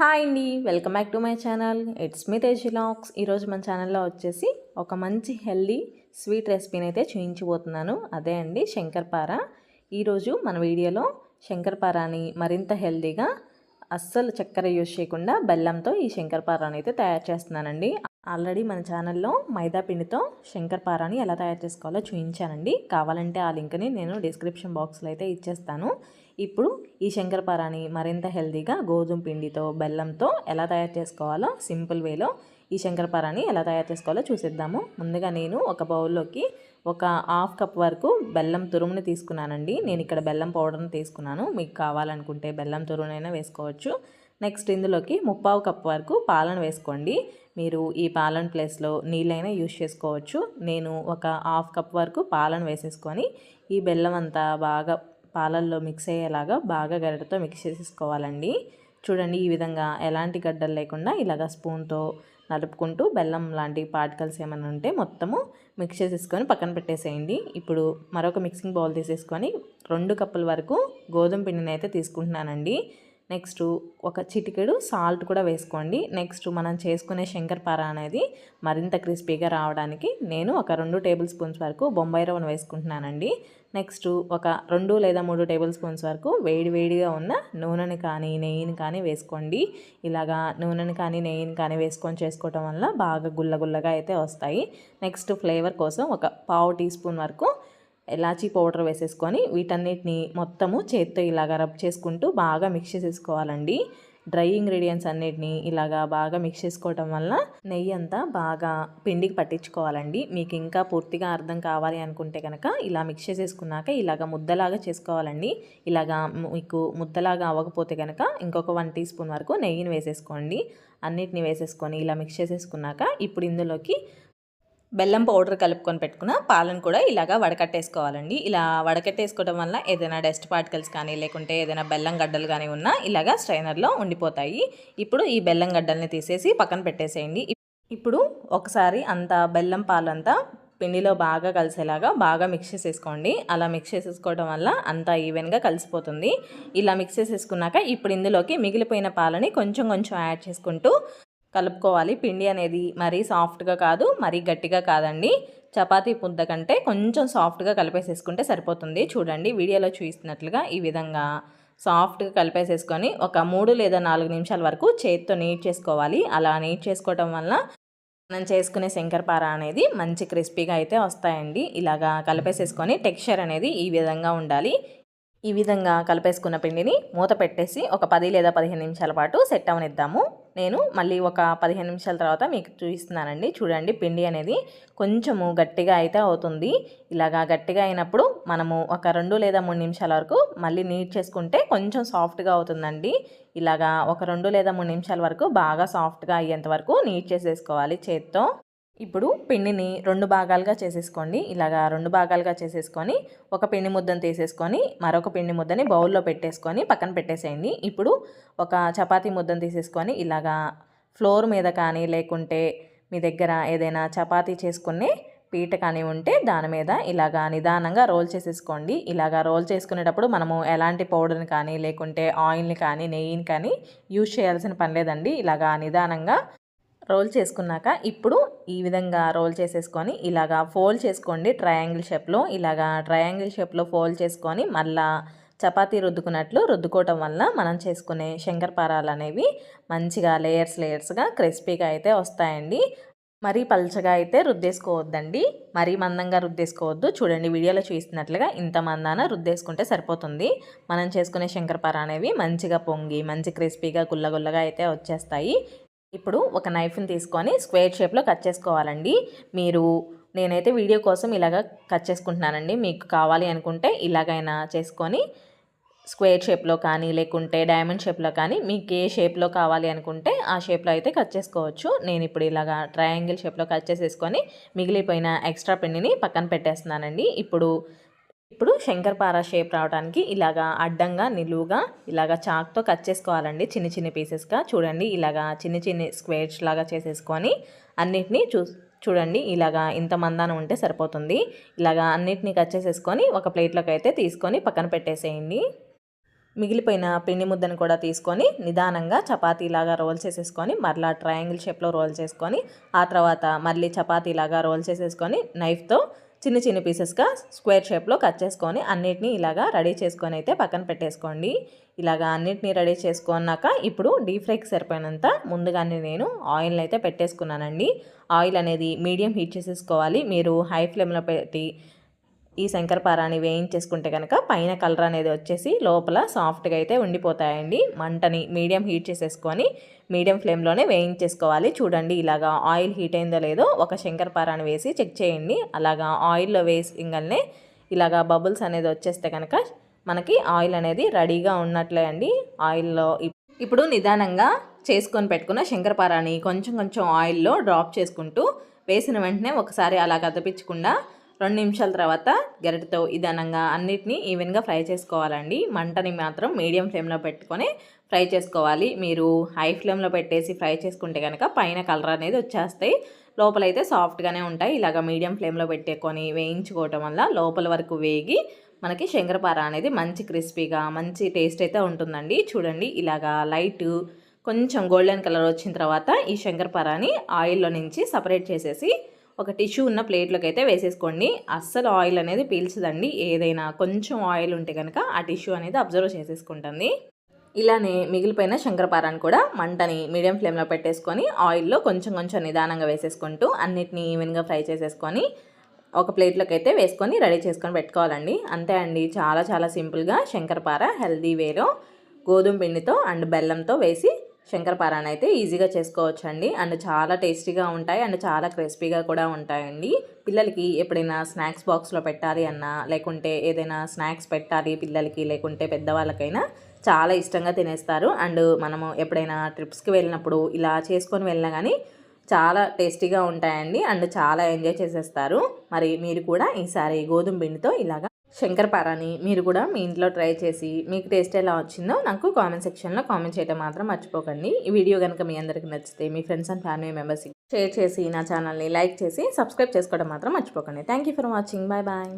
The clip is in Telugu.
హాయ్ అండి. Welcome back to my channel. It's me తేజిలాక్స్ ఈరోజు మన ఛానల్లో వచ్చేసి ఒక మంచి హెల్దీ స్వీట్ రెసిపీని అయితే చూపించబోతున్నాను అదే అండి శంకర్పార. ఈరోజు మన వీడియోలో శంకర్పారాని మరింత హెల్దీగా అస్సలు చక్కెర యూజ్ చేయకుండా బెల్లంతో ఈ శంకర్పారాని అయితే తయారు చేస్తున్నానండి. ఆల్రెడీ మన ఛానల్లో మైదా పిండితో శంకర్పారాని ఎలా తయారు చేసుకోవాలో చూపించానండి కావాలంటే ఆ లింక్ని నేను డిస్క్రిప్షన్ బాక్స్లో అయితే ఇచ్చేస్తాను. ఇప్పుడు ఈ శంకరపారాని మరింత హెల్తీగా గోధుమ పిండితో బెల్లంతో ఎలా తయారు చేసుకోవాలో సింపుల్ వేలో ఈ శంకరపారాని ఎలా తయారు చేసుకోవాలో చూసేద్దాము. ముందుగా నేను ఒక బౌల్లోకి ఒక హాఫ్ కప్ వరకు బెల్లం తురుముని తీసుకున్నానండి. నేను ఇక్కడ బెల్లం పౌడర్ని తీసుకున్నాను. మీకు కావాలనుకుంటే బెల్లం తురుమునైనా వేసుకోవచ్చు. నెక్స్ట్ ఇందులోకి ముప్పావు కప్ వరకు పాలను వేసుకోండి. మీరు ఈ పాలన ప్లేస్లో నీళ్ళైనా యూజ్ చేసుకోవచ్చు. నేను ఒక హాఫ్ కప్ వరకు పాలను వేసేసుకొని ఈ బెల్లం అంతా బాగా పాలల్లో మిక్స్ అయ్యేలాగా బాగా గరిటతో మిక్స్ చేసేసుకోవాలండి. చూడండి ఈ విధంగా ఎలాంటి గడ్డలు లేకుండా ఇలాగ స్పూన్తో నలుపుకుంటూ బెల్లం లాంటి పార్టికల్స్ ఏమైనా ఉంటే మొత్తము మిక్స్ చేసేసుకొని పక్కన పెట్టేసేయండి. ఇప్పుడు మరొక మిక్సింగ్ బౌల్ తీసేసుకొని రెండు కప్పుల వరకు గోధుమ పిండిని అయితే తీసుకుంటున్నానండి. నెక్స్ట్ ఒక చిటికెడు సాల్ట్ కూడా వేసుకోండి. నెక్స్ట్ మనం చేసుకునే శంకర్పార అనేది మరింత క్రిస్పీగా రావడానికి నేను ఒక రెండు టేబుల్ స్పూన్స్ వరకు బొంబాయి రవ్వను వేసుకుంటున్నానండి. నెక్స్ట్ ఒక రెండు లేదా మూడు టేబుల్ స్పూన్స్ వరకు వేడి వేడిగా ఉన్న నూనెని కానీ నెయ్యిని కానీ వేసుకోండి. ఇలాగా నూనెని కానీ నెయ్యిని కానీ వేసుకొని చేసుకోవటం వల్ల బాగా గుల్లగుల్లగా అయితే వస్తాయి. నెక్స్ట్ ఫ్లేవర్ కోసం ఒక పావు టీ స్పూన్ వరకు ఎలాచీ పౌడర్ వేసేసుకొని వీటన్నిటిని మొత్తము చేత్తో ఇలాగ రబ్ చేసుకుంటూ బాగా మిక్స్ చేసేసుకోవాలండి. డ్రై ఇంగ్రీడియంట్స్ అన్నిటిని ఇలాగా బాగా మిక్స్ చేసుకోవటం వల్ల నెయ్యి అంతా బాగా పిండికి పట్టించుకోవాలండి. మీకు ఇంకా పూర్తిగా అర్థం కావాలి అనుకుంటే కనుక ఇలా మిక్స్ చేసేసుకున్నాక ఇలాగ ముద్దలాగా చేసుకోవాలండి. ఇలాగా మీకు ముద్దలాగా అవ్వకపోతే కనుక ఇంకొక వన్ టీ స్పూన్ వరకు నెయ్యిని వేసేసుకోండి. అన్నిటిని వేసేసుకొని ఇలా మిక్స్ చేసేసుకున్నాక ఇప్పుడు ఇందులోకి బెల్లం పౌడర్ కలుపుకొని పెట్టుకున్న పాలను కూడా ఇలాగా వడకట్టేసుకోవాలండి. ఇలా వడకట్టేసుకోవడం వల్ల ఏదైనా డస్ట్ పార్టికల్స్ కానీ లేకుంటే ఏదైనా బెల్లం గడ్డలు కానీ ఉన్నా ఇలాగా స్ట్రైనర్లో ఉండిపోతాయి. ఇప్పుడు ఈ బెల్లం గడ్డల్ని తీసేసి పక్కన పెట్టేసేయండి. ఇప్పుడు ఒకసారి అంత బెల్లం పాలంతా పిండిలో బాగా కలిసేలాగా బాగా మిక్స్ చేసేసుకోండి. అలా మిక్స్ చేసేసుకోవడం వల్ల అంతా ఈవెన్గా కలిసిపోతుంది. ఇలా మిక్స్ చేసేసుకున్నాక ఇప్పుడు ఇందులోకి మిగిలిపోయిన పాలని కొంచెం కొంచెం యాడ్ చేసుకుంటూ కలుపుకోవాలి. పిండి అనేది మరీ సాఫ్ట్గా కాదు మరీ గట్టిగా కాదండి. చపాతీ ముద్ద కంటే కొంచెం సాఫ్ట్గా కలిపేసేసుకుంటే సరిపోతుంది. చూడండి వీడియోలో చూపిస్తున్నట్లుగా ఈ విధంగా సాఫ్ట్గా కలిపేసేసుకొని ఒక మూడు లేదా నాలుగు నిమిషాల వరకు చేతితో నీట్ చేసుకోవాలి. అలా నీట్ చేసుకోవటం వల్ల మనం చేసుకునే శంకరపార అనేది మంచి క్రిస్పీగా అయితే వస్తాయండి. ఇలాగా కలిపేసేసుకొని టెక్స్చర్ అనేది ఈ విధంగా ఉండాలి. ఈ విధంగా కలిపేసుకున్న పిండిని మూత పెట్టేసి ఒక పది లేదా పదిహేను నిమిషాల పాటు సెట్ అవనిద్దాము. నేను మళ్ళీ ఒక పదిహేను నిమిషాల తర్వాత మీకు చూపిస్తున్నానండి. చూడండి పిండి అనేది కొంచెము గట్టిగా అయితే అవుతుంది. ఇలాగా గట్టిగా అయినప్పుడు మనము ఒక రెండు లేదా మూడు నిమిషాల వరకు మళ్ళీ నీట్ చేసుకుంటే కొంచెం సాఫ్ట్గా అవుతుందండి. ఇలాగా ఒక రెండు లేదా మూడు నిమిషాల వరకు బాగా సాఫ్ట్గా అయ్యేంత వరకు నీట్ చేసేసుకోవాలి చేత్తో. ఇప్పుడు పిండిని రెండు భాగాలుగా చేసేసుకోండి. ఇలాగా రెండు భాగాలుగా చేసేసుకొని ఒక పిండి ముద్దను తీసేసుకొని మరొక పిండి ముద్దని బౌల్లో పెట్టేసుకొని పక్కన పెట్టేసేయండి. ఇప్పుడు ఒక చపాతీ ముద్దను తీసేసుకొని ఇలాగా ఫ్లోర్ మీద కానీ లేకుంటే మీ దగ్గర ఏదైనా చపాతీ చేసుకునే పీట కానీ ఉంటే దాని మీద ఇలాగా నిదానంగా రోల్ చేసేసుకోండి. ఇలాగా రోల్ చేసుకునేటప్పుడు మనము ఎలాంటి పౌడర్ని కానీ లేకుంటే ఆయిల్ని కానీ నెయ్యిని కానీ యూజ్ చేయాల్సిన పని లేదండి. ఇలాగా నిదానంగా రోల్ చేసుకున్నాక ఇప్పుడు ఈ విధంగా రోల్ చేసేసుకొని ఇలాగా ఫోల్డ్ చేసుకోండి ట్రయాంగిల్ షేప్లో. ఇలాగా ట్రయాంగిల్ షేప్లో ఫోల్డ్ చేసుకొని మళ్ళా చపాతీ రుద్దుకున్నట్లు రుద్దుకోవటం వల్ల మనం చేసుకునే శంకరపారాలు అనేవి మంచిగా లేయర్స్ లేయర్స్గా క్రిస్పీగా అయితే వస్తాయండి. మరీ పల్చగా అయితే రుద్దేసుకోవద్దండి. మరీ మందంగా రుద్దేసుకోవద్దు. చూడండి వీడియోలో చూస్తున్నట్లుగా ఇంత మందాన రుద్దేసుకుంటే సరిపోతుంది. మనం చేసుకునే శంకరపార అనేవి మంచిగా పొంగి మంచి క్రిస్పీగా గుల్లగుల్లగా అయితే వచ్చేస్తాయి. ఇప్పుడు ఒక నైఫ్ని తీసుకొని స్క్వేర్ షేప్లో కట్ చేసుకోవాలండి. మీరు నేనైతే వీడియో కోసం ఇలాగ కట్ చేసుకుంటున్నానండి. మీకు కావాలి అనుకుంటే ఇలాగైనా చేసుకొని స్క్వేర్ షేప్లో కానీ లేకుంటే డైమండ్ షేప్లో కానీ మీకు ఏ షేప్లో కావాలి అనుకుంటే ఆ షేప్లో అయితే కట్ చేసుకోవచ్చు. నేను ఇప్పుడు ఇలాగా ట్రయాంగిల్ షేప్లో కట్ చేసేసుకొని మిగిలిపోయిన ఎక్స్ట్రా పిండిని పక్కన పెట్టేస్తున్నానండి. ఇప్పుడు ఇప్పుడు శంకర్పార షేప్ రావడానికి ఇలాగా అడ్డంగా నిలువుగా ఇలాగా చాక్తో కట్ చేసుకోవాలండి. చిన్న చిన్న పీసెస్గా చూడండి. ఇలాగా చిన్న చిన్న స్క్వేర్స్ లాగా చేసేసుకొని అన్నిటినీ చూ చూడండి. ఇలాగా ఇంత మందానం ఉంటే సరిపోతుంది. ఇలాగా అన్నిటినీ కట్ చేసేసుకొని ఒక ప్లేట్లోకి అయితే తీసుకొని పక్కన పెట్టేసేయండి. మిగిలిపోయిన పిండి ముద్దను కూడా తీసుకొని నిదానంగా చపాతీలాగా రోల్ చేసేసుకొని మరలా ట్రయాంగిల్ షేప్లో రోల్ చేసుకొని ఆ తర్వాత మళ్ళీ చపాతీలాగా రోల్ చేసేసుకొని నైఫ్తో చిన్న చిన్న పీసెస్గా స్క్వేర్ షేప్లో కట్ చేసుకొని అన్నిటినీ ఇలాగా రెడీ చేసుకొని అయితే పక్కన పెట్టేసుకోండి. ఇలాగా అన్నిటినీ రెడీ చేసుకున్నాక ఇప్పుడు డీప్ ఫ్రైకి సరిపోయినంత ముందుగానే నేను ఆయిల్ అయితే పెట్టేసుకున్నానండి. ఆయిల్ అనేది మీడియం హీట్ చేసేసుకోవాలి. మీరు హై ఫ్లేమ్లో పెట్టి ఈ శంకరపారాన్ని వేయించేసుకుంటే కనుక పైన కలర్ అనేది వచ్చేసి లోపల సాఫ్ట్గా అయితే ఉండిపోతాయండి. మంటని మీడియం హీట్ చేసేసుకొని మీడియం ఫ్లేమ్లోనే వేయించేసుకోవాలి. చూడండి ఇలాగా ఆయిల్ హీట్ అయిందో లేదో ఒక శంకరపారాన్ని వేసి చెక్ చేయండి. అలాగా ఆయిల్లో వేసింగల్నే ఇలాగా బబుల్స్ అనేది వచ్చేస్తే కనుక మనకి ఆయిల్ అనేది రెడీగా ఉన్నట్లే అండి. ఆయిల్లో ఇప్పుడు నిదానంగా చేసుకొని పెట్టుకున్న శంకరపారాన్ని కొంచెం కొంచెం ఆయిల్లో డ్రాప్ చేసుకుంటూ వేసిన వెంటనే ఒకసారి అలా కదిపించకుండా రెండు నిమిషాల తర్వాత గరిటతో ఇదనంగా అన్నిటినీ ఈవెన్గా ఫ్రై చేసుకోవాలండి. మంటని మాత్రం మీడియం ఫ్లేమ్లో పెట్టుకొని ఫ్రై చేసుకోవాలి. మీరు హై ఫ్లేమ్లో పెట్టేసి ఫ్రై చేసుకుంటే కనుక పైన కలర్ అనేది వచ్చేస్తాయి. లోపలైతే సాఫ్ట్గానే ఉంటాయి. ఇలాగ మీడియం ఫ్లేమ్లో పెట్టేకొని వేయించుకోవటం వల్ల లోపల వరకు వేగి మనకి శంకరపార అనేది మంచి క్రిస్పీగా మంచి టేస్ట్ అయితే ఉంటుందండి. చూడండి ఇలాగా లైట్ కొంచెం గోల్డెన్ కలర్ వచ్చిన తర్వాత ఈ శంకరపారాని ఆయిల్లో నుంచి సపరేట్ చేసేసి ఒక టిష్యూ ఉన్న ప్లేట్లోకి అయితే వేసేసుకోండి. అస్సలు ఆయిల్ అనేది పీల్చదండి. ఏదైనా కొంచెం ఆయిల్ ఉంటే కనుక ఆ టిష్యూ అనేది అబ్జర్వ్ చేసేసుకుంటుంది. ఇలానే మిగిలిపోయిన శంకరపారాన్ని కూడా మంటని మీడియం ఫ్లేమ్లో పెట్టేసుకొని ఆయిల్లో కొంచెం కొంచెం నిదానంగా వేసేసుకుంటూ అన్నిటినీ ఈవెన్గా ఫ్రై చేసేసుకొని ఒక ప్లేట్లోకి అయితే వేసుకొని రెడీ చేసుకొని పెట్టుకోవాలండి. అంతే అండి. చాలా చాలా సింపుల్గా శంకరపార హెల్దీ వేలో గోధుమ పిండితో అండ్ బెల్లంతో వేసి శంకరపారాన్ని అయితే ఈజీగా చేసుకోవచ్చు అండి అండ్ చాలా టేస్టీగా ఉంటాయి. అండ్ చాలా క్రిస్పీగా కూడా ఉంటాయండి. పిల్లలకి ఎప్పుడైనా స్నాక్స్ బాక్స్లో పెట్టాలి అన్నా లేకుంటే ఏదైనా స్నాక్స్ పెట్టాలి పిల్లలకి లేకుంటే పెద్దవాళ్ళకైనా చాలా ఇష్టంగా తినేస్తారు. అండ్ మనము ఎప్పుడైనా ట్రిప్స్కి వెళ్ళినప్పుడు ఇలా చేసుకొని వెళ్ళినా కానీ చాలా టేస్టీగా ఉంటాయండి. అండ్ చాలా ఎంజాయ్ చేసేస్తారు. మరి మీరు కూడా ఈసారి గోధుమ పిండితో ఇలాగా శంకరపారాని మీరు కూడా మీ ఇంట్లో ట్రై చేసి మీకు టేస్ట్ ఎలా వచ్చిందో నాకు కామెంట్ సెక్షన్లో కామెంట్ చేయడం మాత్రం మర్చిపోకండి. ఈ వీడియో కనుక మీ అందరికి నచ్చితే మీ ఫ్రెండ్స్ అండ్ ఫ్యామిలీ మెంబర్స్కి షేర్ చేసి నా ఛానల్ని లైక్ చేసి సబ్స్క్రైబ్ చేసుకోవడం మాత్రం మర్చిపోకండి. Thank for watching. Bye bye.